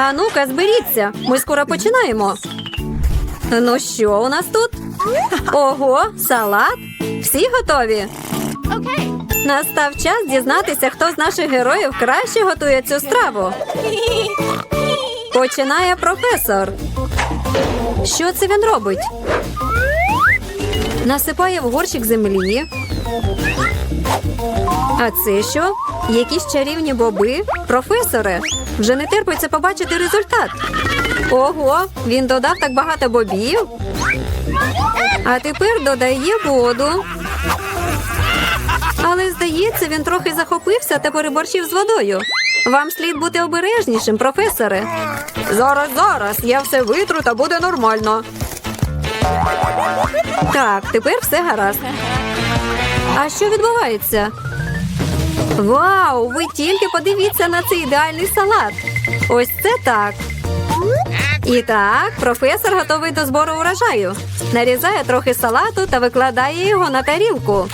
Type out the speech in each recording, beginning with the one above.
А ну-ка, зберіться. Ми скоро починаємо. Ну що у нас тут? Ого, салат? Всі готові? Настав час дізнатися, хто з наших героїв краще готує цю страву. Починає професор. Що це він робить? Насипає в горщик землі. А це що? Якісь чарівні боби? Професоре, вже не терпиться побачити результат. Ого, він додав так багато бобів. А тепер додає воду. Але здається, він трохи захопився та переборщив з водою. Вам слід бути обережнішим, професоре. Зараз, зараз, я все витру та буде нормально. Так, тепер все гаразд. А що відбувається? Вау! Ви тільки подивіться на цей ідеальний салат. Ось це так. І так, професор готовий до збору урожаю. Нарізає трохи салату та викладає його на тарілку.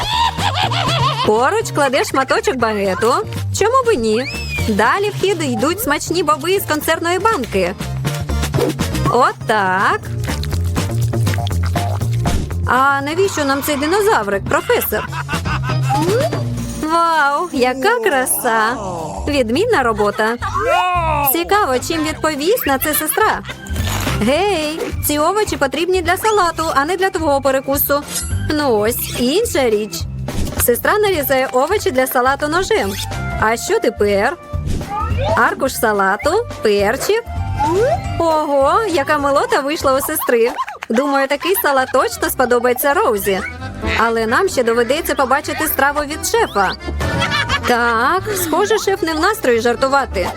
Поруч кладе шматочок багету. Чому б і ні? Далі в хід йдуть смачні боби з консервної банки. От так. А навіщо нам цей динозаврик, професор? Вау, яка краса! Відмінна робота. Цікаво, чим відповість на це сестра. Гей, ці овочі потрібні для салату, а не для твого перекусу. Ну ось, інша річ. Сестра нарізає овочі для салату ножем. А що тепер? Аркуш салату, перчик. Ого, яка милота вийшла у сестри. Думаю, такий салат точно сподобається Роузі. Але нам ще доведеться побачити страву від шефа. Так, схоже, шеф не в настрої жартувати.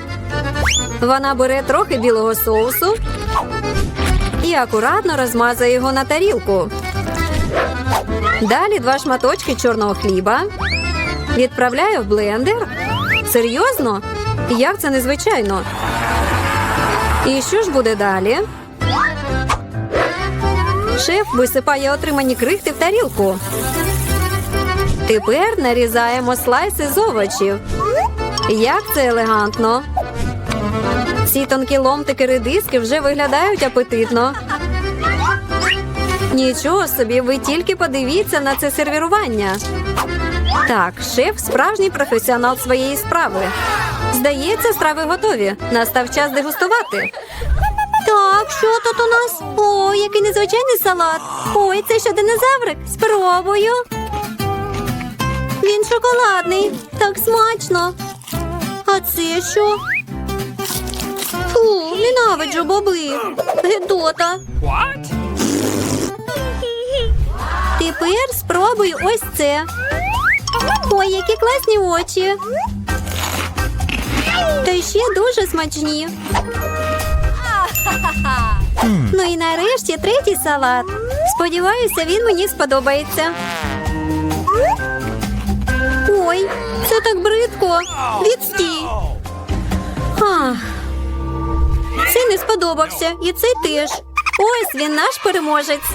Вона бере трохи білого соусу і акуратно розмазує його на тарілку. Далі два шматочки чорного хліба. Відправляє в блендер. Серйозно? Як це незвичайно? І що ж буде далі? Шеф висипає отримані крихти в тарілку. Тепер нарізаємо слайси з овочів. Як це елегантно. Ці тонкі ломтики редиски вже виглядають апетитно. Нічого собі, ви тільки подивіться на це сервірування. Так, шеф справжній професіонал своєї справи. Здається, страви готові. Настав час дегустувати. Так, що тут у нас? О, який незвичайний салат. Ой, це що динозаврик? Спробую. Він шоколадний. Так смачно. А це що? Фу, ненавиджу боби. Гедота. Тепер спробуй ось це. Ой, які класні очі. Та ще дуже смачні. Ну і нарешті третій салат. Сподіваюся, він мені сподобається. Ой, це так бридко. Відстій. Цей не сподобався, і цей теж. Ось він наш переможець.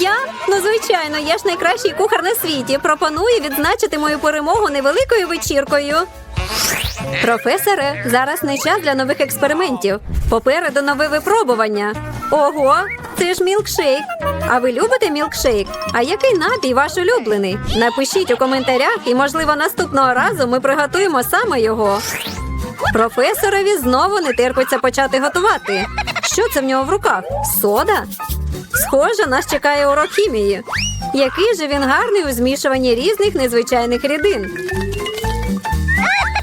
Я? Ну, звичайно, я ж найкращий кухар на світі. Пропоную відзначити мою перемогу невеликою вечіркою. Професоре, зараз не час для нових експериментів. Попереду нове випробування. Ого, це ж мілкшейк. А ви любите мілкшейк? А який напій ваш улюблений? Напишіть у коментарях, і, можливо, наступного разу ми приготуємо саме його. Професорові знову не терпиться почати готувати. Що це в нього в руках? Сода? Схоже, нас чекає урок хімії. Який же він гарний у змішуванні різних незвичайних рідин.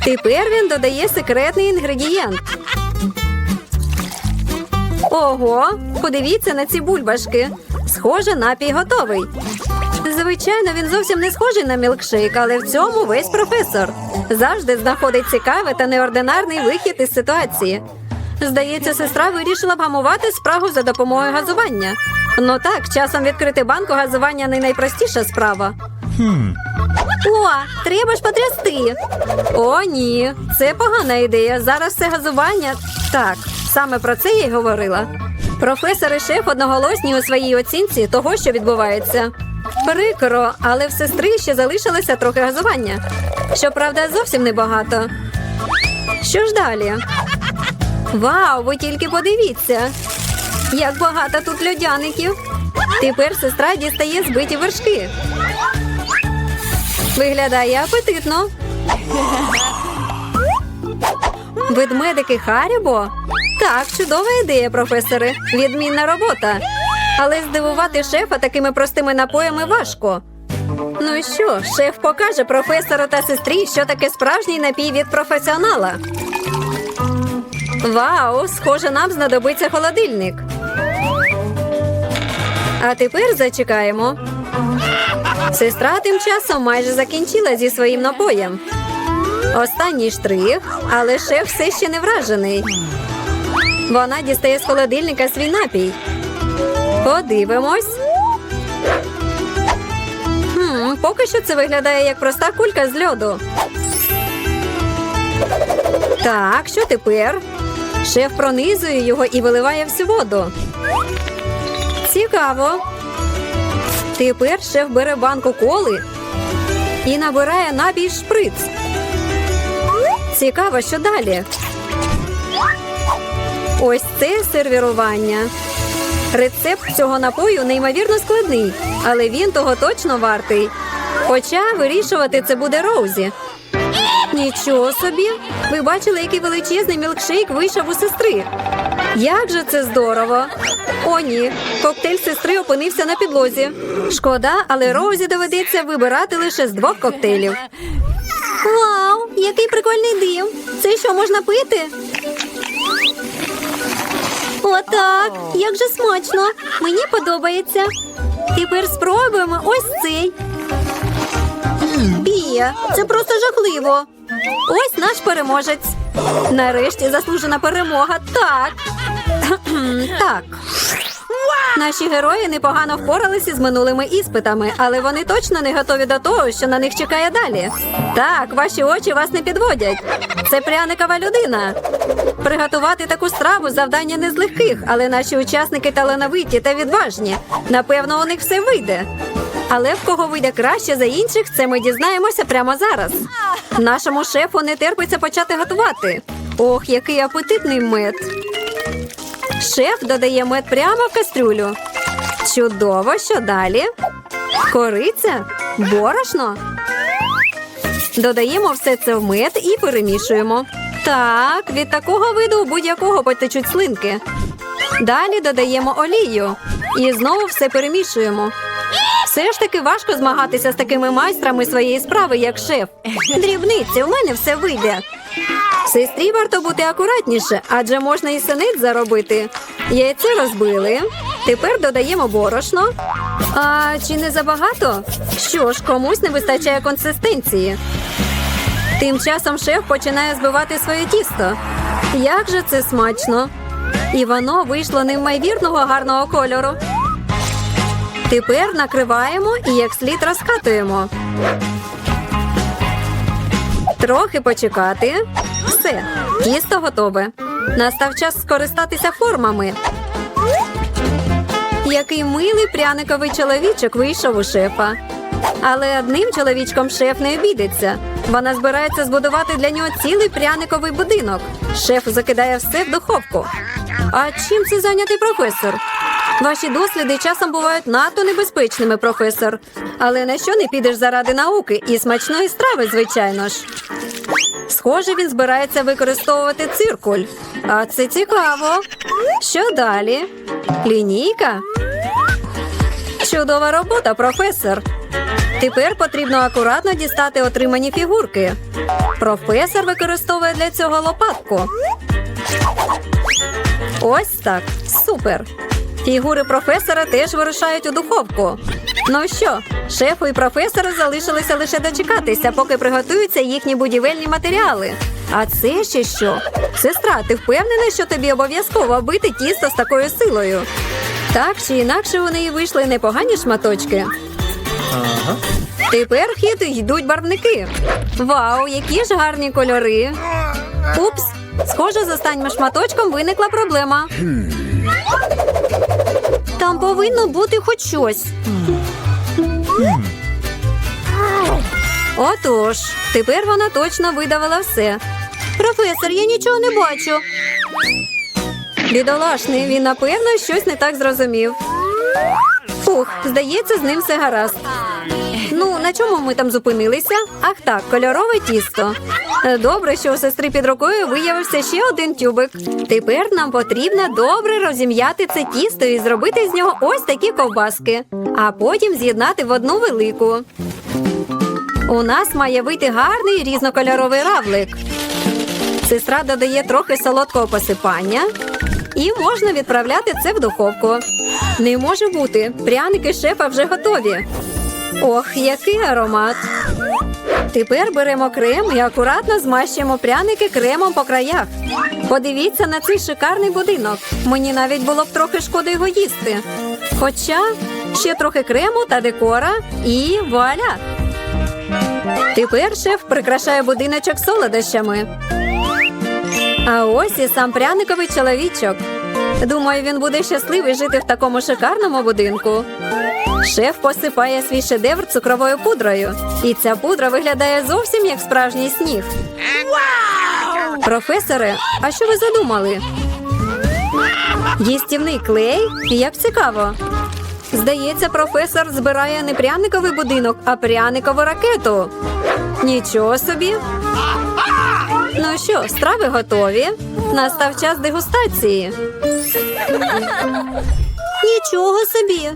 Тепер він додає секретний інгредієнт. Ого, подивіться на ці бульбашки. Схоже, напій готовий. Звичайно, він зовсім не схожий на мілкшейк, але в цьому весь професор. Завжди знаходить цікавий та неординарний вихід із ситуації. Здається, сестра вирішила вгамувати спрагу за допомогою газування. Ну так, часом відкрити банку газування не найпростіша справа. О, треба ж потрясти. О, ні, це погана ідея. Зараз все газування. Так, саме про це я й говорила. Професор і шеф одноголосні у своїй оцінці того, що відбувається. Прикро, але в сестри ще залишилося трохи газування. Щоправда, зовсім небагато. Що ж далі? Вау, ви тільки подивіться. Як багато тут льодяників. Тепер сестра дістає збиті вершки. Виглядає апетитно. Ведмедики Харібо? Так, чудова ідея, професоре. Відмінна робота. Але здивувати шефа такими простими напоями важко. Ну і що, шеф покаже професору та сестрі, що таке справжній напій від професіонала. Вау, схоже, нам знадобиться холодильник. А тепер зачекаємо. Сестра тим часом майже закінчила зі своїм напоєм. Останній штрих, але шеф все ще не вражений. Вона дістає з холодильника свій напій. Подивимось. Хм, поки що це виглядає як проста кулька з льоду. Так, що тепер? Шеф пронизує його і виливає всю воду. Цікаво. Тепер шеф бере банку коли і набирає напій шприц. Цікаво, що далі. Ось це сервірування. Рецепт цього напою неймовірно складний, але він того точно вартий. Хоча вирішувати це буде Роузі. Нічого собі. Ви бачили, який величезний мілкшейк вийшов у сестри. Як же це здорово! О, ні, коктейль сестри опинився на підлозі. Шкода, але Роузі доведеться вибирати лише з двох коктейлів. Вау, який прикольний дим! Це що можна пити? Отак, як же смачно! Мені подобається. Тепер спробуємо ось цей. Бія, це просто жахливо. Ось наш переможець. Нарешті заслужена перемога. Так. Так. Наші герої непогано впоралися з минулими іспитами, але вони точно не готові до того, що на них чекає далі. Так, ваші очі вас не підводять. Це пряникова людина. Приготувати таку страву завдання не з легких, але наші учасники талановиті та відважні. Напевно, у них все вийде. Але в кого вийде краще за інших, це ми дізнаємося прямо зараз. Нашому шефу не терпиться почати готувати. Ох, який апетитний мед. Шеф додає мед прямо в кастрюлю. Чудово, що далі? Кориця? Борошно? Додаємо все це в мед і перемішуємо. Так, від такого виду будь-якого потечуть слинки. Далі додаємо олію і знову все перемішуємо. Все ж таки важко змагатися з такими майстрами своєї справи, як шеф. Дрібниці, у мене все вийде. Сестрі варто бути акуратніше, адже можна і синець заробити. Яйце розбили. Тепер додаємо борошно. А чи не забагато? Що ж, комусь не вистачає консистенції. Тим часом шеф починає збивати своє тісто. Як же це смачно! І воно вийшло неймовірного гарного кольору. Тепер накриваємо і як слід розкатуємо. Трохи почекати. Все, тісто готове. Настав час скористатися формами. Який милий пряниковий чоловічок вийшов у шефа. Але одним чоловічком шеф не обійдеться. Вона збирається збудувати для нього цілий пряниковий будинок. Шеф закидає все в духовку. А чим це зайнятий професор? Ваші досліди часом бувають надто небезпечними, професор. Але на що не підеш заради науки і смачної страви, звичайно ж. Схоже, він збирається використовувати циркуль. А це цікаво. Що далі? Лінійка? Чудова робота, професор. Тепер потрібно акуратно дістати отримані фігурки. Професор використовує для цього лопатку. Ось так. Супер. Фігури професора теж вирушають у духовку. Ну що, шефу і професору залишилося лише дочекатися, поки приготуються їхні будівельні матеріали. А це ще що? Сестра, ти впевнена, що тобі обов'язково бити тісто з такою силою? Так чи інакше у неї вийшли непогані шматочки. Тепер в хід йдуть барвники. Вау, які ж гарні кольори. Упс, схоже, з останнім шматочком виникла проблема. Там повинно бути хоч щось. Отож, тепер вона точно видавила все. Професор, я нічого не бачу. Бідолашний, він напевно щось не так зрозумів. Фух, здається, з ним все гаразд. Ну, на чому ми там зупинилися? Ах так, кольорове тісто. Е, Добре, що у сестри під рукою виявився ще один тюбик. Тепер нам потрібно добре розім'яти це тісто і зробити з нього ось такі ковбаски, а потім з'єднати в одну велику. У нас має вийти гарний різнокольоровий равлик. Сестра додає трохи солодкого посипання і можна відправляти це в духовку. Не може бути. Пряники шефа вже готові. Ох, який аромат! Тепер беремо крем і акуратно змащуємо пряники кремом по краях. Подивіться на цей шикарний будинок. Мені навіть було б трохи шкода його їсти. Хоча ще трохи крему та декора і вуаля! Тепер шеф прикрашає будиночок солодощами. А ось і сам пряниковий чоловічок. Думаю, він буде щасливий жити в такому шикарному будинку. Шеф посипає свій шедевр цукровою пудрою, і ця пудра виглядає зовсім як справжній сніг. Професоре, а що ви задумали? Їстівний клей? Як цікаво. Здається, професор збирає не пряниковий будинок, а пряникову ракету. Нічого собі. Ну що, страви готові? Настав час дегустації. Нічого собі.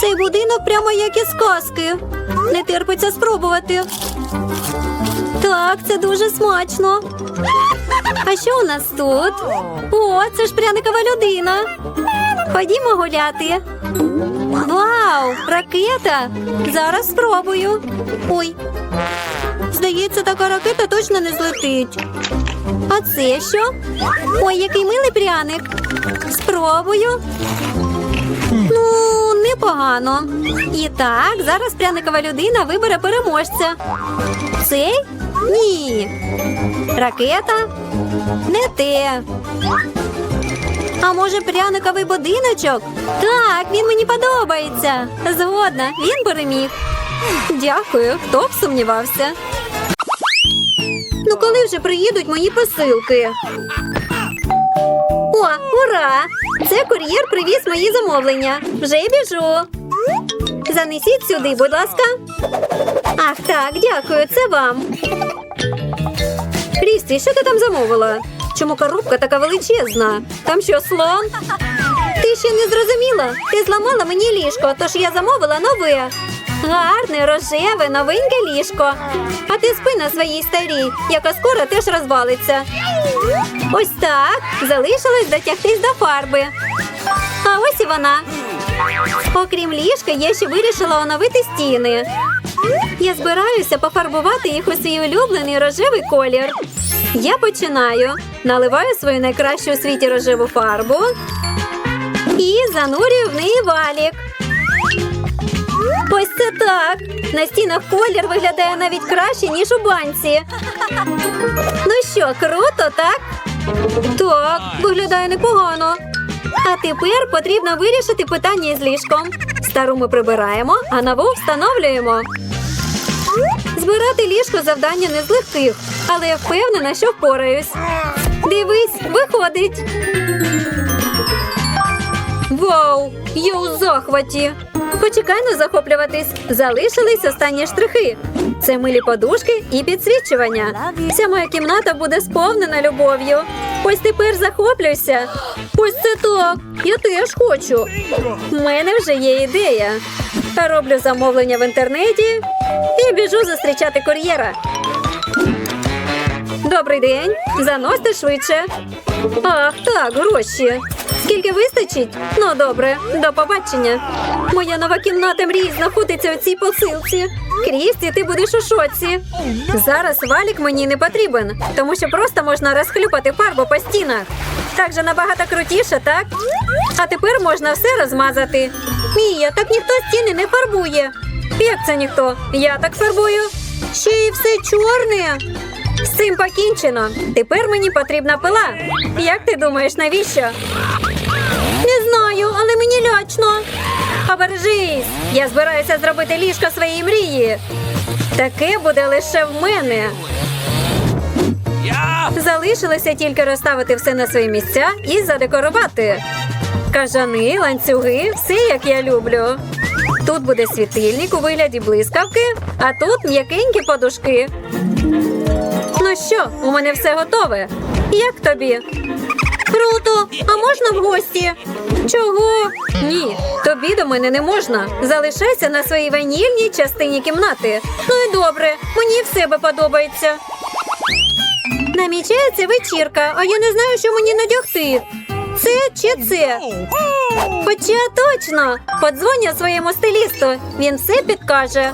Цей будинок прямо як із казки. Не терпиться спробувати. Так, це дуже смачно. А що у нас тут? О, це ж пряникова людина. Ходімо гуляти. Вау, ракета! Зараз спробую. Ой. Здається, така ракета точно не злетить. А це що? Ой, який милий пряник. Спробую. Ну, непогано. І так, зараз пряникова людина вибере переможця. Цей? Ні. Ракета? Не те. А може пряниковий будиночок? Так, він мені подобається. Згодна, він переміг. Дякую, хто б сумнівався. Ну коли вже приїдуть мої посилки? О, ура! Це кур'єр привіз мої замовлення. Вже біжу. Занесіть сюди, будь ласка. Ах, так, дякую, це вам. Крісті, що ти там замовила? Чому коробка така величезна? Там що, слон? Ти ще не зрозуміла. Ти зламала мені ліжко, тож я замовила нове. Гарне, рожеве, новеньке ліжко. А ти спи на своїй старій, яка скоро теж розвалиться. Ось так. Залишилось дотягтись до фарби. А ось і вона. Окрім ліжка, я ще вирішила оновити стіни. Я збираюся пофарбувати їх у свій улюблений рожевий колір. Я починаю. Наливаю свою найкращу у світі рожеву фарбу і занурюю в неї валік. Ось це так. На стінах колір виглядає навіть краще, ніж у банці. Ну що, круто, так? Так, виглядає непогано. А тепер потрібно вирішити питання з ліжком. Стару ми прибираємо, а нову встановлюємо. Збирати ліжко завдання не з легких, але я впевнена, що впораюсь. Дивись, виходить. Вау! Я у захваті. Почекай не захоплюватись. Залишились останні штрихи. Це милі подушки і підсвічування. Вся моя кімната буде сповнена любов'ю. Ось тепер захоплюйся. Ось це так. Я теж хочу. У мене вже є ідея. Роблю замовлення в інтернеті і біжу зустрічати кур'єра. Добрий день. Заносьте швидше. Ах, так, гроші. Скільки вистачить? Ну, добре, до побачення. Моя нова кімната мрій знаходиться у цій посилці. Крісті, ти будеш у шоці. Зараз валік мені не потрібен, тому що просто можна розхлюпати фарбу по стінах. Так же набагато крутіше, так? А тепер можна все розмазати. Мія, так ніхто стіни не фарбує. Як це ніхто? Я так фарбую. Ще й все чорне. З цим покінчено. Тепер мені потрібна пила. Як ти думаєш, навіщо? Не знаю, але мені лячно. Обережись! Я збираюся зробити ліжко своєї мрії. Таке буде лише в мене. Залишилося тільки розставити все на свої місця і задекорувати. Кажани, ланцюги, все як я люблю. Тут буде світильник у вигляді блискавки, а тут м'якенькі подушки. Що, у мене все готове. Як тобі? Круто! А можна в гості? Чого? Ні, тобі до мене не можна. Залишайся на своїй ванільній частині кімнати. Ну і добре, мені в себе подобається. Намічається вечірка, а я не знаю, що мені надягти. Це чи це? Хоча точно. Подзвоню своєму стилісту. Він все підкаже.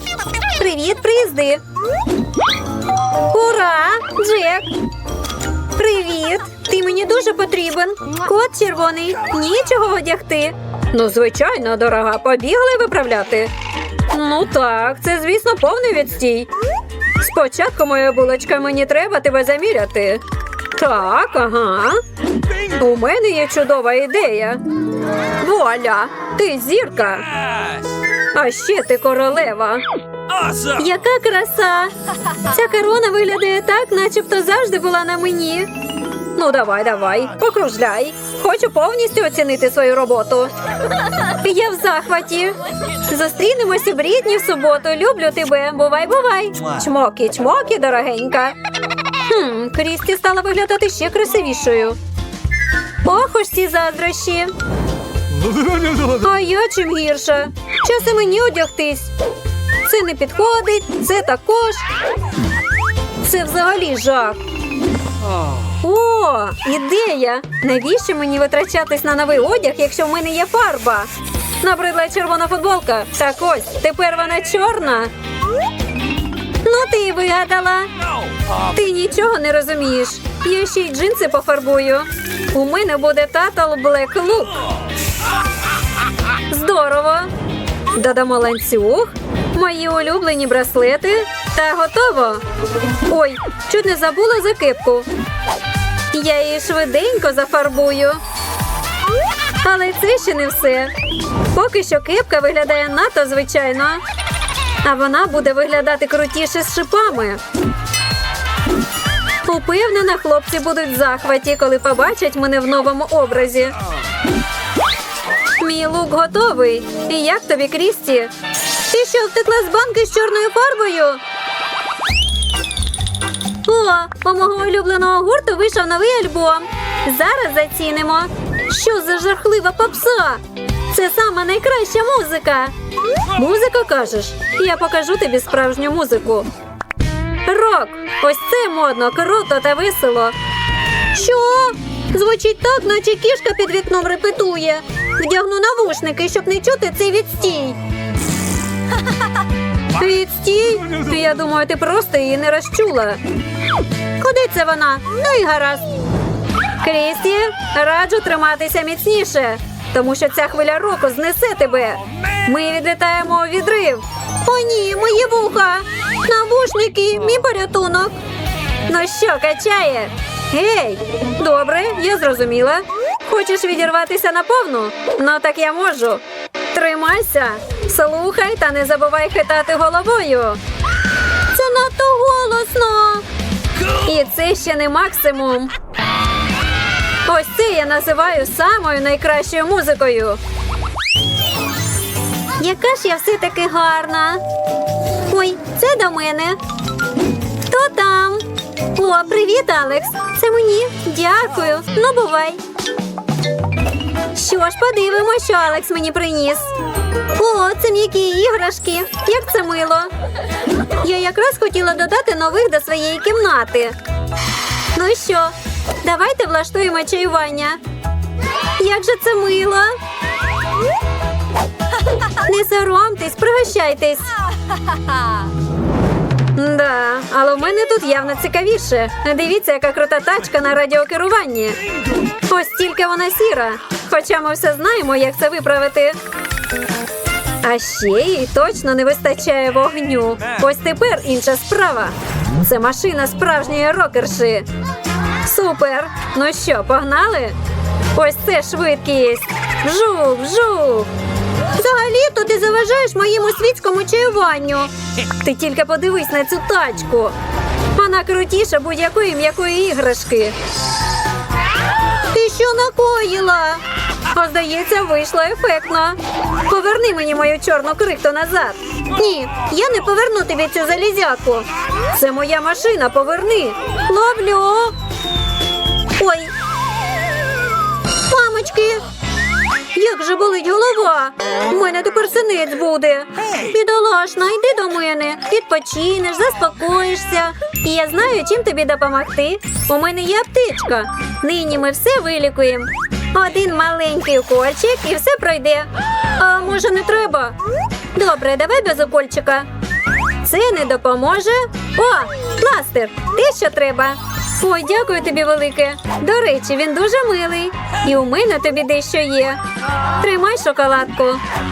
Привіт, приїзди. Ура! Джек! Привіт! Ти мені дуже потрібен. Кот червоний, нічого одягти. Ну, звичайно, дорога, побігли виправляти. Ну так, це, звісно, повний відстій. Спочатку, моя булочка, мені треба тебе заміряти. Так, ага. У мене є чудова ідея. Вуаля, ти зірка. А ще ти королева. Awesome! Яка краса! Ця корона виглядає так, начебто завжди була на мені. Ну, давай, давай, покружляй. Хочу повністю оцінити свою роботу. Я в захваті. Зустрінемося в рідні в суботу. Люблю тебе. Бувай, бувай. Чмоки, чмоки, дорогенька. Хм, Крісті стала виглядати ще красивішою. Ох уж ці заздрощі. А я чим гірша. Час і мені одягтись. Це не підходить, це також. Це взагалі жах. О, ідея! Навіщо мені витрачатись на новий одяг, якщо в мене є фарба? Набридла червона футболка. Так ось, тепер вона чорна. Ну, ти й вигадала. Ти нічого не розумієш. Я ще й джинси пофарбую. У мене буде татл Black Look. Здорово. Додамо ланцюг, мої улюблені браслети та готово. Ой, чуть не забула за кепку. Я її швиденько зафарбую. Але це ще не все. Поки що кепка виглядає надто звичайно, а вона буде виглядати крутіше з шипами. Упевнена, хлопці будуть в захваті, коли побачать мене в новому образі. Мій лук готовий. І як тобі, Крісті? Що, втекла з банки з чорною фарбою? О, у мого улюбленого гурту вийшов новий альбом. Зараз зацінимо. Що за жахлива попса? Це саме найкраща музика. Музика кажеш? Я покажу тобі справжню музику. Рок! Ось це модно, круто та весело. Що? Звучить так, наче кішка під вікном репетує. Вдягну навушники, щоб не чути цей відстій. Відстій? Я думаю, ти просто її не розчула. Куди це вона? Ну і гаразд. Крісті, раджу триматися міцніше, тому що ця хвиля року знесе тебе. Ми відлітаємо у відрив. О, ні, мої вуха! Навушники, мій порятунок. Ну що, качає? Гей, добре, я зрозуміла. Хочеш відірватися на повну? Ну так я можу. Тримайся, слухай та не забувай хитати головою. Це надто голосно. І це ще не максимум. Ось це я називаю самою найкращою музикою. Яка ж я все таки гарна. Ой, це до мене. Хто там? О, привіт, Алекс. Це мені. Дякую. Ну, бувай. Що ж, подивимося, що Алекс мені приніс. О, це м'які іграшки. Як це мило. Я якраз хотіла додати нових до своєї кімнати. Ну що, давайте влаштуємо чаювання. Як же це мило. Не соромтесь, пригощайтесь. Да, але в мене тут явно цікавіше. Дивіться, яка крута тачка на радіокеруванні. Ось тільки вона сіра. Хоча ми все знаємо, як це виправити. А ще їй точно не вистачає вогню. Ось тепер інша справа. Це машина справжньої рокерші. Супер! Ну що, погнали? Ось це швидкість. Вжух, вжух. Взагалі-то ти заважаєш моєму світському чаюванню. Ти тільки подивись на цю тачку. Вона крутіша будь-якої м'якої іграшки. Ти що накоїла? А здається, вийшло ефектно. Поверни мені мою чорну крихту назад. Ні, я не поверну тобі цю залізяку. Це моя машина, поверни. Ловлю. Як же болить голова? У мене тепер синець буде. Бідолашна, йди до мене. Відпочинеш, заспокоїшся. І я знаю, чим тобі допомогти. У мене є аптечка. Нині ми все вилікуємо. Один маленький укольчик і все пройде. А може не треба? Добре, давай без укольчика. Це не допоможе. О, пластир, те, що треба. Ой, дякую тобі велике. До речі, він дуже милий. І у мене тобі дещо є. Тримай шоколадку.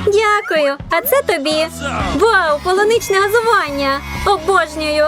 Дякую. А це тобі. Вау, полуничне газування. Обожнюю.